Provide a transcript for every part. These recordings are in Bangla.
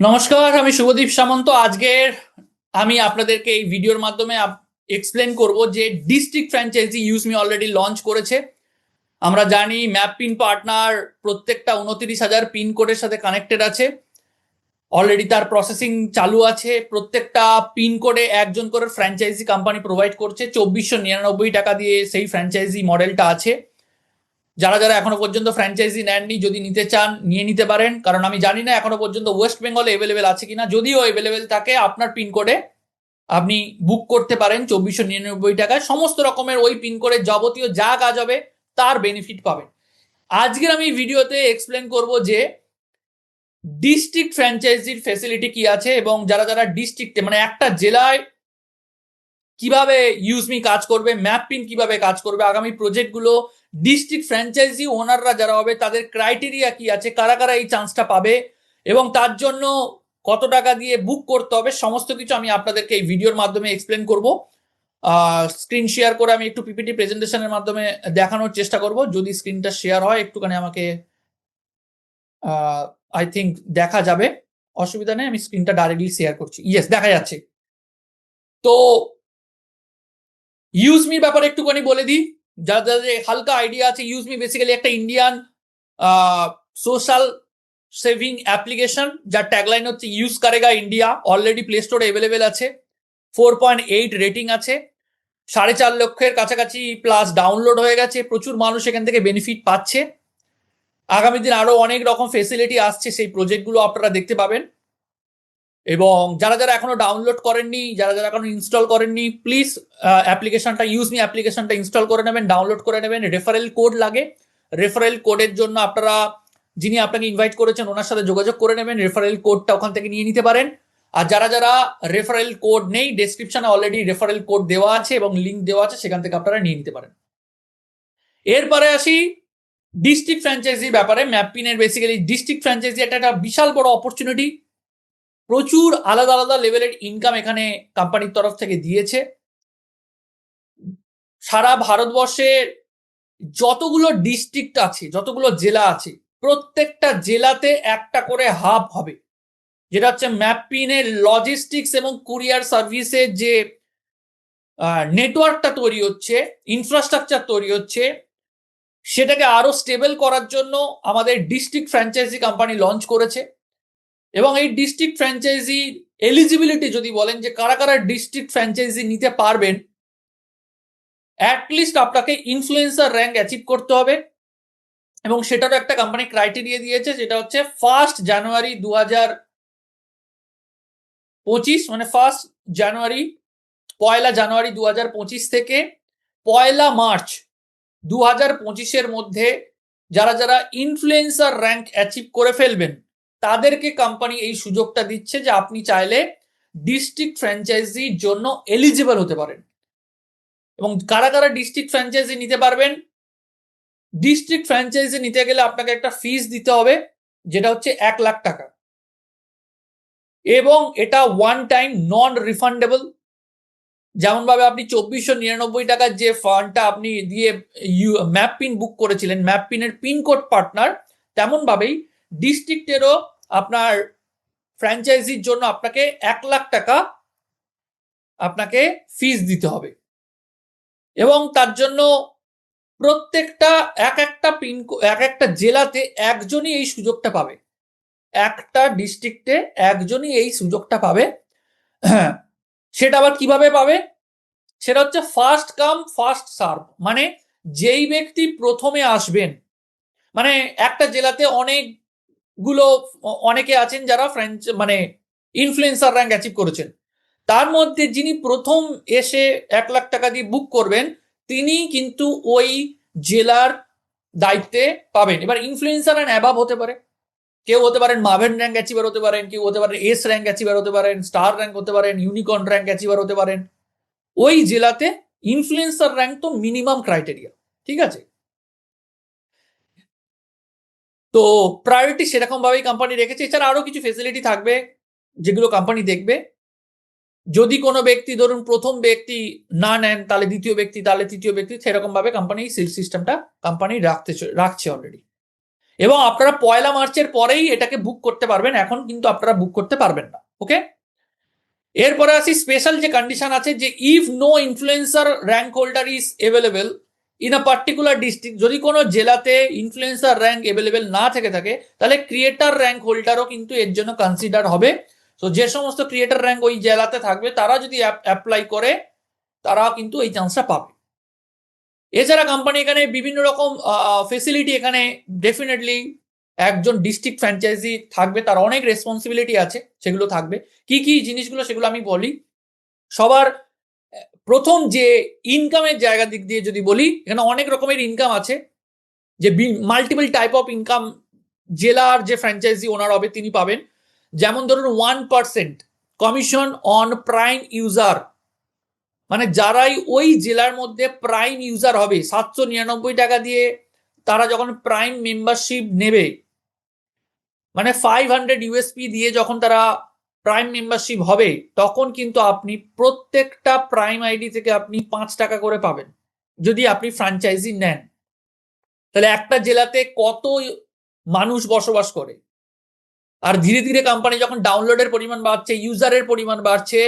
নমস্কার, আমি শুভদীপ সামন্ত। আজকের আমি আপনাদেরকে এই ভিডিওর মাধ্যমে এক্সপ্লেন করব যে district franchise UseMe already launch করেছে। আমরা জানি ম্যাপ পিন পার্টনার প্রত্যেকটা উনত্রিশ হাজার পিন কোডের সাথে কানেক্টেড আছে। অলরেডি তার প্রসেসিং চালু আছে। প্রত্যেকটা পিন কোডে একজন করে ফ্র্যাঞ্চাইজি কোম্পানি প্রোভাইড করছে। চব্বিশশো নিরানব্বই টাকা দিয়ে সেই ফ্র্যাঞ্চাইজি মডেলটা আছে। যারা যারা এখনও পর্যন্ত ফ্র্যাঞ্চাইজি নেননি, যদি নিতে চান, নিয়ে নিতে পারেন। কারণ আমি জানি না এখনও পর্যন্ত ওয়েস্ট বেঙ্গলে অ্যাভেলেবেল আছে কিনা। যদিও অ্যাভেলেবেল থাকে, আপনার পিনকোডে আপনি বুক করতে পারেন চব্বিশশো নিরানব্বই টাকায়। সমস্ত রকমের ওই পিনকোডে যাবতীয় যা কাজ হবে, তার বেনিফিট পাবেন। আজকের আমি ভিডিওতে এক্সপ্লেন করব যে ডিস্ট্রিক্ট ফ্র্যাঞ্চাইজির ফেসিলিটি কি আছে এবং যারা যারা ডিস্ট্রিক্টে মানে একটা জেলায় কীভাবে ইউজমি কাজ করবে ম্যাপ পিন কীভাবে কাজ করবে, আগামী প্রজেক্টগুলো ডিস্ট্রিক্ট ফ্র্যাঞ্চাইজি ওনাররা যারা হবে, তাদের ক্রাইটেরিয়া কি আছে? কারা কারা এই চান্সটা পাবে? এবং তার জন্য কত টাকা দিয়ে বুক করতে হবে? সমস্ত কিছু আমি আপনাদেরকে এই ভিডিওর মাধ্যমে এক্সপ্লেন করব। স্ক্রিন শেয়ার করে আমি একটু পিপিটি প্রেজেন্টেশনের মাধ্যমে দেখানোর চেষ্টা করব। যদি স্ক্রিনটা শেয়ার হয়, একটুখানি আমাকে আই থিঙ্ক দেখা যাবে। অসুবিধা নেই, আমি স্ক্রিনটা ডাইরেক্টলি শেয়ার করছি। ইয়েস দেখা যাচ্ছে। তো ইউজমির ব্যাপারে একটুখানি বলে দিই। যার যাদের হালকা আইডিয়া আছে ইউজমি বেসিক্যালি একটা ইন্ডিয়ান সোশ্যাল সেভিং অ্যাপ্লিকেশন যার ট্যাগলাইন হচ্ছে ইউজ কারেগা ইন্ডিয়া অলরেডি প্লে স্টোরে অ্যাভেলেবেল আছে। ফোর পয়েন্ট এইট রেটিং আছে। সাড়ে চার লক্ষের কাছাকাছি প্লাস ডাউনলোড হয়ে গেছে। প্রচুর মানুষ এখান থেকে বেনিফিট পাচ্ছে। আগামী দিন আরও অনেক রকম ফেসিলিটি আসছে সেই প্রজেক্টগুলো আপনারা দেখতে পাবেন। এবং যারা যারা এখনও ডাউনলোড করেননি, যারা যারা এখনও ইনস্টল করেননি প্লিজ অ্যাপ্লিকেশনটা ইউজ মি অ্যাপ্লিকেশনটা ইনস্টল করে নেবেন ডাউনলোড করে নেবেন। রেফারেল কোড লাগে। রেফারেল কোডের জন্য আপনারা, যিনি আপনাকে ইনভাইট করেছেন, ওনার সাথে যোগাযোগ করে নেবেন। রেফারেল কোডটা ওখান থেকে নিয়ে নিতে পারেন। আর যারা যারা রেফারেল কোড নেই ডেসক্রিপশনে অলরেডি রেফারেল কোড দেওয়া আছে এবং লিঙ্ক দেওয়া আছে, সেখান থেকে আপনারা নিয়ে নিতে পারেন। এরপরে আসি ডিস্ট্রিক্ট ফ্র্যাঞ্চাইজির ব্যাপারে। ম্যাপিনের বেসিক্যালি ডিস্ট্রিক্ট ফ্র্যাঞ্চাইজি একটা একটা বিশাল বড় অপরচুনিটি প্রচুর আলাদা আলাদা লেভেলের ইনকাম এখানে কোম্পানির তরফ থেকে দিয়েছে। সারা ভারতবর্ষে যতগুলো ডিস্ট্রিক্ট আছে, যতগুলো জেলা আছে, প্রত্যেকটা জেলাতে একটা করে হাব হবে। যেটা হচ্ছে ম্যাপিনের লজিস্টিক্স এবং কুরিয়ার সার্ভিসের যে নেটওয়ার্কটা তৈরি হচ্ছে ইনফ্রাস্ট্রাকচার তৈরি হচ্ছে, সেটাকে আরও স্টেবল করার জন্য আমাদের ডিস্ট্রিক্ট ফ্র্যাঞ্চাইজি কোম্পানি লঞ্চ করেছে। এবং এই ডিস্ট্রিক্ট ফ্র্যাঞ্চাইজি এলিজিবিলিটি যদি বলেন যে কারা কারা ডিস্ট্রিক্ট ফ্র্যাঞ্চাইজি নিতে পারবেন অ্যাটলিস্ট আপনাকে ইনফ্লুয়েন্সার র্যাঙ্ক অ্যাচিভ করতে হবে। এবং সেটারও একটা কোম্পানি ক্রাইটেরিয়া দিয়েছে, যেটা হচ্ছে ফার্স্ট জানুয়ারি দু হাজার পঁচিশ মানে ফার্স্ট জানুয়ারি পয়লা জানুয়ারি দু হাজার পঁচিশ থেকে পয়লা মার্চ দু হাজার পঁচিশের মধ্যে যারা যারা ইনফ্লুয়েন্সার র্যাঙ্ক অ্যাচিভ করে ফেলবেন তাদেরকে কোম্পানি এই সুযোগটা দিচ্ছে যে আপনি চাইলে ডিস্ট্রিক্ট ফ্র্যাঞ্চাইজির জন্য এলিজিবল হতে পারেন। এবং কারা কারা ডিস্ট্রিক্ট ফ্র্যাঞ্চাইজি নিতে পারবেন? ডিস্ট্রিক্ট ফ্র্যাঞ্চাইজি নিতে গেলে আপনাকে একটা ফিস দিতে হবে, যেটা হচ্ছে এক লাখ টাকা। এবং এটা ওয়ান টাইম নন রিফান্ডেবল যেমনভাবে আপনি চব্বিশশো নিরানব্বই টাকার যে ফান্ডটা আপনি দিয়ে ইউ ম্যাপ পিন বুক করেছিলেন ম্যাপ পিনের পিনকোড পার্টনার তেমনভাবেই ডিস্ট্রিক্টেরও আপনার ফ্র্যাঞ্চাইজির জন্য আপনাকে এক লাখ টাকা আপনাকে ফিস দিতে হবে। এবং তার জন্য প্রত্যেকটা এক একটা পিন এক একটা জেলাতে একজনই এই সুযোগটা পাবে। একটা ডিস্ট্রিক্টে একজনই এই সুযোগটা পাবে। সেটা আবার কীভাবে পাবে? সেটা হচ্ছে ফার্স্ট কাম ফার্স্ট সার্ভ মানে যেই ব্যক্তি প্রথমে আসবেন মানে একটা জেলাতে অনেকগুলো অনেকে আছেন যারা ফ্রেঞ্চ মানে ইনফ্লুয়েন্সার র্যাঙ্ক অ্যাচিভ করেছেন। তার মধ্যে যিনি প্রথম এসে এক লাখ টাকা দিয়ে বুক করবেন, তিনি কিন্তু ওই জেলার দায়িত্বে পাবেন। এবার ইনফ্লুয়েন্সার অ্যান্ড অ্যাবাব হতে পারে। কেউ হতে পারেন মাভেন র্যাঙ্ক অ্যাচিভার হতে পারেন, কেউ হতে পারেন এস র্যাঙ্ক অ্যাচিভার হতে পারেন স্টার র্যাঙ্ক হতে পারেন ইউনিকর্ন র্যাঙ্ক অ্যাচিভার হতে পারেন। ওই জেলাতে ইনফ্লুয়েন্সার র্যাঙ্ক তো মিনিমাম ক্রাইটেরিয়া ঠিক আছে? তো প্রায়োরিটি সেরকম ভাবেই কোম্পানি রেখেছে। এছাড়া আরও কিছু ফেসিলিটি থাকবে যেগুলো কোম্পানি দেখবে। যদি কোনো ব্যক্তি, ধরুন প্রথম ব্যক্তি না নেন, তাহলে দ্বিতীয় ব্যক্তি, তাহলে তৃতীয় ব্যক্তি, সেরকম ভাবে কোম্পানি সিল সিস্টেমটা কোম্পানি রাখতে রাখছে অলরেডি এবং আপনারা পয়লা মার্চের পরেই এটাকে বুক করতে পারবেন। এখন কিন্তু আপনারা বুক করতে পারবেন না ওকে এরপরে আসি স্পেশাল যে কন্ডিশন আছে যে if no influencer rank holder is available in a particular district যদি কোনো জেলাতে ইনফ্লুয়েন্সার র্যাঙ্ক অ্যাভেলেবেল না থেকে থাকে, তাহলে ক্রিয়েটার র্যাঙ্ক হোল্ডারও কিন্তু এর জন্য কনসিডার হবে। সো যে সমস্ত ক্রিয়েটার র্যাঙ্ক ওই জেলাতে থাকবে, তারা যদি অ্যাপ্লাই করে তারা কিন্তু এই চান্সটা পাবে। এছাড়া কোম্পানি এখানে বিভিন্ন রকম ফেসিলিটি এখানে ডেফিনেটলি একজন ডিস্ট্রিক্ট ফ্র্যাঞ্চাইজি থাকবে, তার অনেক রেসপন্সিবিলিটি আছে, সেগুলো থাকবে। কি কি জিনিসগুলো সেগুলো আমি বলি। সবার প্রথম যে ইনকামের জায়গা দিক দিয়ে যদি বলি, এখানে অনেক রকমের ইনকাম আছে। যে মাল্টিপল টাইপ অফ ইনকাম জেলার যে ফ্র্যাঞ্চাইজি ওনার হবে, তিনি পাবেন। যেমন ধরুন one percent commission on prime user মানে যারাই ওই জেলার মধ্যে প্রাইম ইউজার হবে, সাতশো নিরানব্বই টাকা দিয়ে তারা যখন প্রাইম মেম্বারশিপ নেবে মানে ফাইভ হান্ড্রেড ইউএসপি দিয়ে যখন তারা প্রাইম মেম্বারশিপ হবে, তখন কিন্তু আপনি প্রত্যেকটা প্রাইম আইডি থেকে আপনি পাঁচ টাকা করে পাবেন, যদি আপনি ফ্র্যাঞ্চাইজি নেন। তাহলে একটা জেলাতে কত মানুষ বসবাস করে? আর ধীরে ধীরে কোম্পানি যখন ডাউনলোডের পরিমাণ বাড়ছে ইউজারের পরিমাণ বাড়ছে,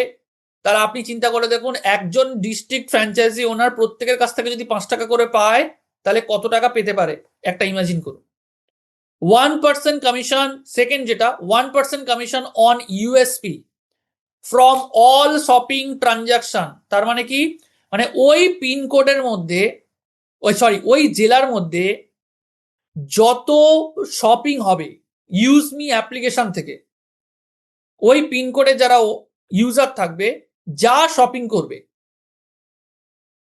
তাহলে আপনি চিন্তা করে দেখুন, একজন ডিস্ট্রিক্ট ফ্র্যাঞ্চাইজি ওনার প্রত্যেকের কাছ থেকে যদি পাঁচ টাকা করে পায়, তাহলে কত টাকা পেতে পারে? একটা ইমাজিন করুন। ওয়ান পার্সেন্ট কমিশন সেকেন্ড যেটা one percent commission on USP from all shopping transaction তার মানে কি? মানে ওই পিনকোডের মধ্যে, ওই সরি ওই জেলার মধ্যে যত শপিং হবে ইউজ মি অ্যাপ্লিকেশন থেকে, ওই পিনকোডে যারা ইউজার থাকবে, যা শপিং করবে,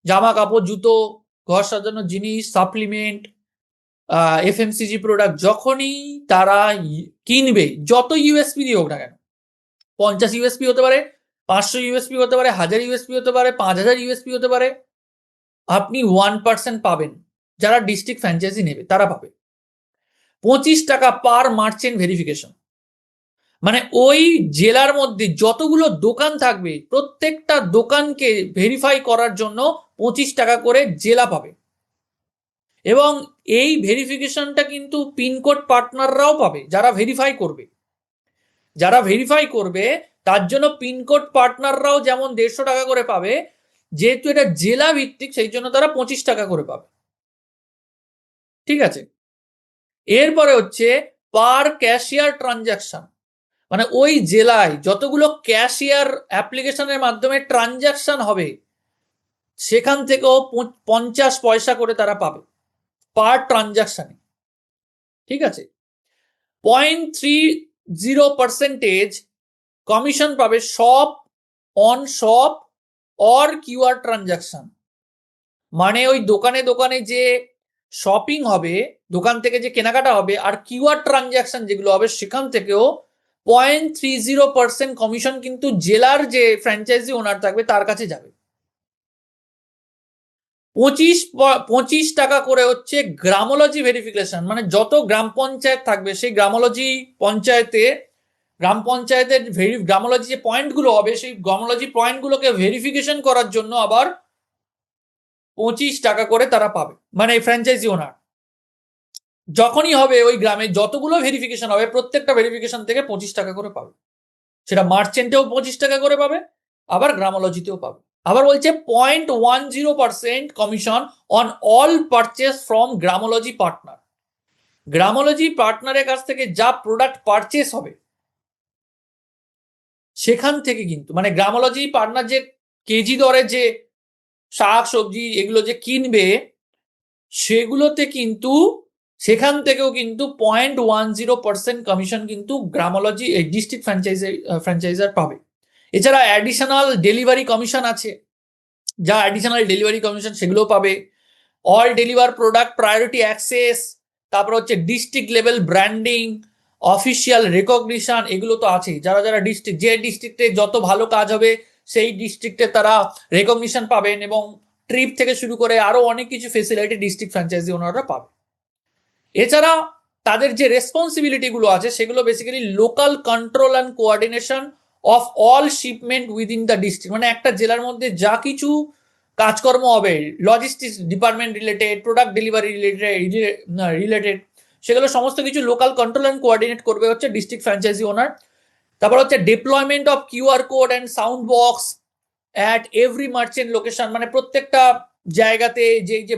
জামা কাপড়, জুতো, ঘর সাজানোর জিনিস সাপ্লিমেন্ট এফএমসিজি প্রোডাক্ট যখনই তারা কিনবে, যত ইউএসপি দিয়ে হোক না কেন, পঞ্চাশ ইউএসপি হতে পারে, পাঁচশো ইউএসপি হতে পারে, হাজার ইউএসপি হতে পারে, পাঁচ হাজার ইউএসপি হতে পারে, আপনি ওয়ান পার্সেন্ট পাবেন। যারা ডিস্ট্রিক্ট ফ্র্যাঞ্চাইজি নেবে, তারা পাবে। পঁচিশ টাকা পার মার্চেন্ট ভেরিফিকেশন মানে ওই জেলার মধ্যে যতগুলো দোকান থাকবে, প্রত্যেকটা দোকানকে ভেরিফাই করার জন্য পঁচিশ টাকা করে জেলা পাবে। এবং এই ভেরিফিকেশনটা কিন্তু পিনকোড পার্টনাররাও পাবে, যারা ভেরিফাই করবে। যারা ভেরিফাই করবে, তার জন্য পিনকোড পার্টনাররাও যেমন দেড়শো টাকা করে পাবে, যেহেতু এটা জেলা ভিত্তিক সেই জন্য তারা পঁচিশ টাকা করে পাবে। ঠিক আছে? এরপরে হচ্ছে পার ক্যাশিয়ার ট্রানজাকশন মানে ওই জেলায় যতগুলো ক্যাশিয়ার অ্যাপ্লিকেশনের মাধ্যমে ট্রানজাকশন হবে, সেখান থেকেও পঞ্চাশ পয়সা করে তারা পাবে। পার ট্রানজাকশনে ঠিক আছে? Point three zero percentage commission পাবে shop on shop or QR transaction মানে ওই দোকানে দোকানে যে শপিং হবে, দোকান থেকে যে কেনাকাটা হবে আর কিউআর ট্রানজাকশন যেগুলো হবে, সেখান থেকেও point three zero percent commission কিন্তু জেলার যে ফ্র্যাঞ্চাইজি ওনার থাকবে, তার কাছে যাবে। পঁচিশ পঁচিশ টাকা করে হচ্ছে গ্রামোলজি ভেরিফিকেশন মানে যত গ্রাম পঞ্চায়েত থাকবে, সেই গ্রামোলজি পঞ্চায়েতে, গ্রাম পঞ্চায়েতের ভেরি, গ্রামোলজি যে পয়েন্টগুলো হবে, সেই গ্রামোলজি পয়েন্টগুলোকে ভেরিফিকেশন করার জন্য আবার পঁচিশ টাকা করে তারা পাবে মানে ফ্র্যাঞ্চাইজি ওনার। যখনই হবে ওই গ্রামে, যতগুলো ভেরিফিকেশন হবে, প্রত্যেকটা ভেরিফিকেশন থেকে পঁচিশ টাকা করে পাবে। সেটা মার্চেন্টেও পঁচিশ টাকা করে পাবে, আবার গ্রামোলজিতেও পাবে। আবার বলছে point one zero percent commission on all purchase from Gramology partner Gramology পার্টনারের কাছ থেকে যা প্রোডাক্ট পারচেস হবে, সেখান থেকে কিন্তু মানে গ্রামোলজি পার্টনার যে কেজি দরে যে শাক, সবজি এগুলো যে কিনবে, সেগুলোতে কিন্তু, সেখান থেকেও কিন্তু point one zero percent commission কিন্তু গ্রামোলজি ডিস্ট্রিক্ট ফ্র্যাঞ্চাইজার ফ্র্যাঞ্চাইজার পাবে। এছাড়া অ্যাডিশনাল ডেলিভারি কমিশন আছে। যা অ্যাডিশনাল ডেলিভারি কমিশন সেগুলো পাবে। All deliver product priority access তারপর হচ্ছে district level branding official recognition এগুলো তো আছেই। যারা যারা ডিস্ট্রিক্ট যে ডিস্ট্রিক্টে যত ভালো কাজ হবে, সেই ডিস্ট্রিক্টে তারা রেকগনিশন পাবেন এবং ট্রিপ থেকে শুরু করে আরও অনেক কিছু ফেসিলিটি ডিস্ট্রিক্ট ফ্র্যাঞ্চাইজি ওনারা পাবে। এছাড়া তাদের যে রেসপন্সিবিলিটিগুলো আছে, সেগুলো basically local control and coordination of all shipment within the district মানে একটা জেলার মধ্যে যা কিছু কাজকর্ম হবে logistics department related product delivery related related সেগুলো সমস্ত কিছু লোকাল কন্ট্রোল অ্যান্ড কোঅর্ডিনেট করবে হচ্ছে ডিস্ট্রিক্ট ফ্র্যাঞ্চাইজি ওনার তারপর হচ্ছে deployment of QR code and sound box at every merchant location মানে প্রত্যেকটা জায়গাতে যে যে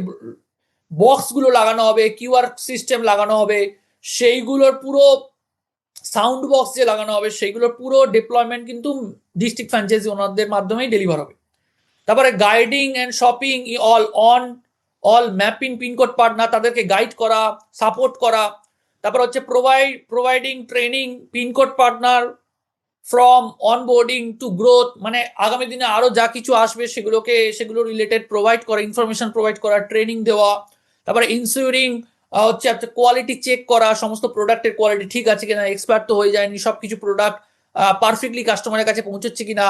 বক্সগুলো লাগানো হবে কিউআর সিস্টেম লাগানো হবে, সেইগুলোর পুরো সাউন্ড বক্স যে লাগানো হবে সেইগুলোর পুরো ডিপ্লয়মেন্ট কিন্তু ডিস্ট্রিক্ট ফ্র্যাঞ্চাইজি ওনারদের মাধ্যমেই ডেলিভার হবে। তারপরে guiding and shopping all on all mapping pincode partner তাদেরকে গাইড করা সাপোর্ট করা। তারপর হচ্ছে provide providing training pincode partner from onboarding to growth মানে আগামী দিনে আরও যা কিছু আসবে সেগুলোকে, সেগুলো রিলেটেড প্রোভাইড করা ইনফরমেশন প্রোভাইড করা ট্রেনিং দেওয়া। তারপরে ইনসিউরিং হচ্ছে কোয়ালিটি চেক করা, সমস্ত প্রোডাক্টের কোয়ালিটি ঠিক আছে কিনা এক্সপায়ার তো হয়ে যায়নি সব কিছু প্রোডাক্ট পারফেক্টলি কাস্টমারের কাছে পৌঁছচ্ছে কিনা,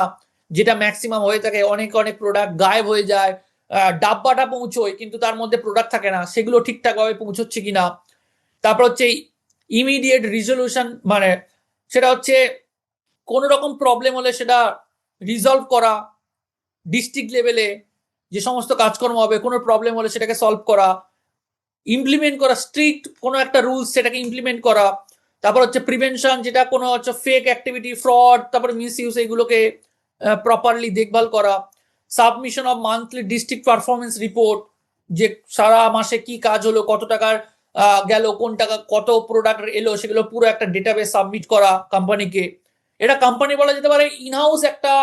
যেটা ম্যাক্সিমাম হয়ে থাকে, অনেক অনেক প্রোডাক্ট গায়েব হয়ে যায় ডাব্বাটা পৌঁছোয়, কিন্তু তার মধ্যে প্রোডাক্ট থাকে না, সেগুলো ঠিকঠাকভাবে পৌঁছচ্ছে কিনা। তারপর হচ্ছে ইমিডিয়েট রিজলিউশন মানে সেটা হচ্ছে কোনো রকম প্রবলেম হলে সেটা রিজলভ করা ডিস্ট্রিক্ট লেভেলে যে সমস্ত কাজকর্ম হবে, কোনো প্রবলেম হলে সেটাকে সলভ করা ইমপ্লিমেন্ট করা স্ট্রিক্ট কোনো একটা রুলস সেটাকে ইমপ্লিমেন্ট করা। তারপর হচ্ছে প্রিভেনশন যেটা কোনো হচ্ছে ফেক অ্যাক্টিভিটি ফ্রড তারপরে মিস ইউজ এগুলোকে প্রপারলি দেখভাল করা। Submission of monthly district performance report যে সারা মাসে কি কাজ হলো, কত টাকার গেল, কোন টাকা, কত প্রোডাক্ট এলো, সেগুলো পুরো একটা ডেটাবেস সাবমিট করা কোম্পানিকে এটা কোম্পানি বলা যেতে পারে ইনহাউস একটা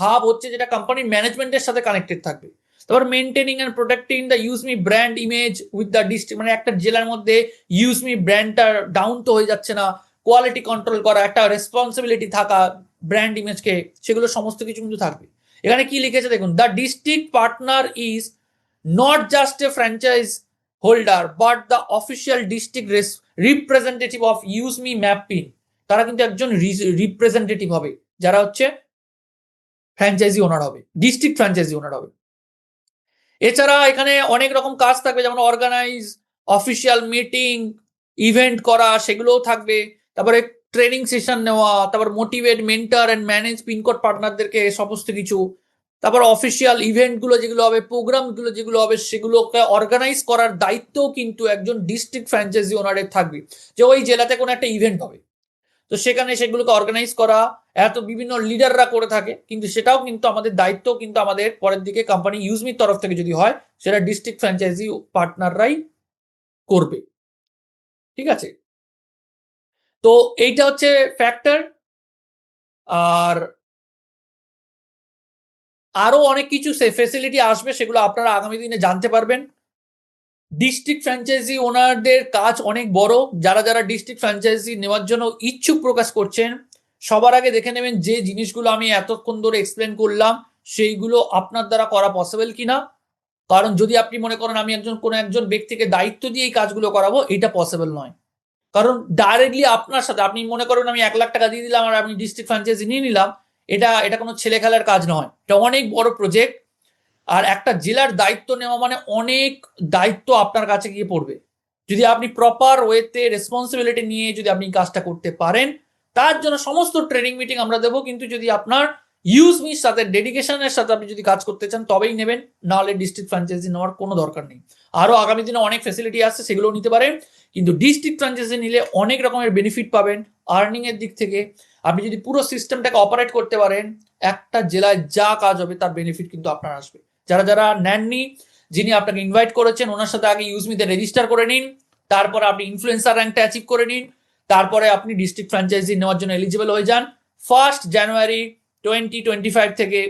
হাব হচ্ছে, যেটা কোম্পানির ম্যানেজমেন্টের সাথে কানেক্টেড থাকবে। তারপর maintaining and protecting the UseMe brand image with the district মানে একটা জেলার মধ্যে ইউজ মি ব্র্যান্ডটা ডাউন তো হয়ে যাচ্ছে না। কোয়ালিটি কন্ট্রোল করা, একটা রেসপন্সিবিলিটি থাকা ব্র্যান্ড ইমেজকে সেগুলো সমস্ত কিছু কিন্তু থাকবে। এখানে কি লিখেছে দেখুন the district partner is not just a franchise holder but the official district representative of UseMe mapping তারা কিন্তু একজন রিপ্রেজেন্টেটিভ হবে, যারা হচ্ছে ফ্র্যাঞ্চাইজি ওনার হবে ডিস্ট্রিক্ট ফ্র্যাঞ্চাইজি ওনার হবে। এছাড়া এখানে অনেক রকম কাজ থাকবে, যেমন অর্গানাইজ অফিসিয়াল মিটিং ইভেন্ট করা, সেগুলোও থাকবে। তারপরে ট্রেনিং সেশন নেওয়া, তারপর motivate mentor and manage pincode পার্টনারদেরকে সমস্ত কিছু। তারপর অফিসিয়াল ইভেন্টগুলো যেগুলো হবে প্রোগ্রামগুলো যেগুলো হবে, সেগুলোকে অর্গানাইজ করার দায়িত্বও কিন্তু একজন ডিস্ট্রিক্ট ফ্র্যাঞ্চাইজি ওনারের থাকবে। যে ওই জেলাতে কোনো একটা ইভেন্ট হবে। তো সেখানে সেগুলোকে অর্গানাইজ করা এত বিভিন্ন লিডাররা করে থাকে, কিন্তু সেটাও কিন্তু আমাদের দায়িত্ব, কিন্তু আমাদের পরের দিকে কোম্পানি ইউজমির তরফ থেকে যদি হয়, সেটা ডিস্ট্রিক্ট ফ্র্যাঞ্চাইজি পার্টনাররাই করবে। ঠিক আছে? তো এইটা হচ্ছে ফ্যাক্টর আর আরও অনেক কিছু ফেসিলিটি আসবে, সেগুলো আপনারা আগামী দিনে জানতে পারবেন। ডিস্ট্রিক্ট ফ্র্যাঞ্চাইজি ওনারদের কাজ অনেক বড়। যারা যারা ডিস্ট্রিক্ট ফ্র্যাঞ্চাইজি নেওয়ার জন্য ইচ্ছুক প্রকাশ করছেন, সবার আগে দেখে নেবেন যে জিনিসগুলো আমি এতক্ষণ ধরে এক্সপ্লেন করলাম, সেইগুলো আপনার দ্বারা করা পসিবল কিনা। কারণ যদি আপনি মনে করেন আমি একজন, কোনো একজন ব্যক্তিকে দায়িত্ব দিয়ে এই কাজগুলো করাবো, এটা পসিবল নয়। কারণ ডাইরেক্টলি আপনার সাথে, আপনি মনে করেন আমি এক লাখ টাকা দিয়ে দিলাম আর আমি ডিস্ট্রিক্ট ফ্র্যাঞ্চাইজি নিয়ে নিলাম, এটা এটা কোনো ছেলে খেলার কাজ নয়। এটা অনেক বড় প্রজেক্ট আর একটা জেলার দায়িত্ব নেওয়া মানে অনেক দায়িত্ব আপনার কাছে গিয়ে পড়বে। যদি আপনি প্রপার ওয়েতে রেসপন্সিবিলিটি নিয়ে যদি আপনি কাজটা করতে পারেন, তার জন্য সমস্ত ট্রেনিং মিটিং আমরা দেবো, কিন্তু যদি আপনার ইউজ মির সাথে ডেডিকেশনের সাথে আপনি যদি কাজ করতে চান, তবেই নেবেন, নাহলে ডিস্ট্রিক্ট ফ্র্যাঞ্চাইজি নেওয়ার কোনো দরকার নেই। আরও আগামী দিনে অনেক ফেসিলিটি আসছে, সেগুলোও নিতে পারেন, কিন্তু ডিস্ট্রিক্ট ফ্র্যাঞ্চাইজি নিলে অনেক রকমের বেনিফিট পাবেন আর্নিং এর দিক থেকে। আপনি যদি পুরো সিস্টেমটাকে অপারেট করতে পারেন, একটা জেলায় যা কাজ হবে, তার বেনিফিট কিন্তু আপনার আসবে। যারা যারা নেননি, যিনি আপনাকে ইনভাইট করেছেন, ওনার সাথে আগে ইউজমিতে রেজিস্টার করে নিন, তারপরে আপনি ইনফ্লুয়েন্সার র্যাঙ্কটা অ্যাচিভ করে নিন, তারপরে আপনি ডিস্ট্রিক্ট ফ্র্যাঞ্চাইজি নেওয়ার জন্য এলিজিবল হয়ে যান। First January twenty twenty five থেকে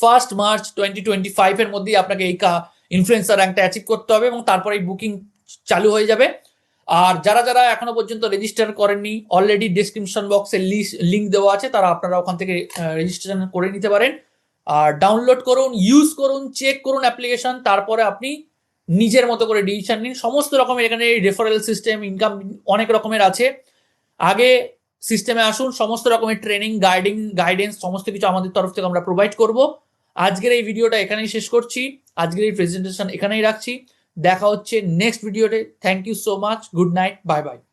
ফার্স্ট মার্চ টোয়েন্টি টোয়েন্টি ফাইভের মধ্যেই আপনাকে এই কা ইনফ্লুয়েন্সার র্যাঙ্কটা অ্যাচিভ করতে হবে এবং তারপরে এই বুকিং চালু হয়ে যাবে। আর যারা যারা এখনও পর্যন্ত রেজিস্টার করেননি অলরেডি ডিসক্রিপশন বক্সে লিস্ট লিঙ্ক দেওয়া আছে, তারা আপনারা ওখান থেকে রেজিস্ট্রেশন করে নিতে পারেন। আর ডাউনলোড করুন ইউজ করুন চেক করুন অ্যাপ্লিকেশন তারপরে আপনি নিজের মতো করে ডিসিশন নিন। সমস্ত রকমের এখানে রেফারেল সিস্টেম ইনকাম অনেক রকমের আছে। আগে সিস্টেমে আসুন, সমস্ত রকমের ট্রেনিং গাইডিং গাইডেন্স সমস্ত কিছু আমাদের তরফ থেকে আমরা প্রোভাইড করব। আজকের এই ভিডিওটা এখানেই শেষ করছি। আজকের এই প্রেজেন্টেশন এখানেই রাখছি। দেখা হচ্ছে নেক্সট ভিডিওতে thank you so much good night bye bye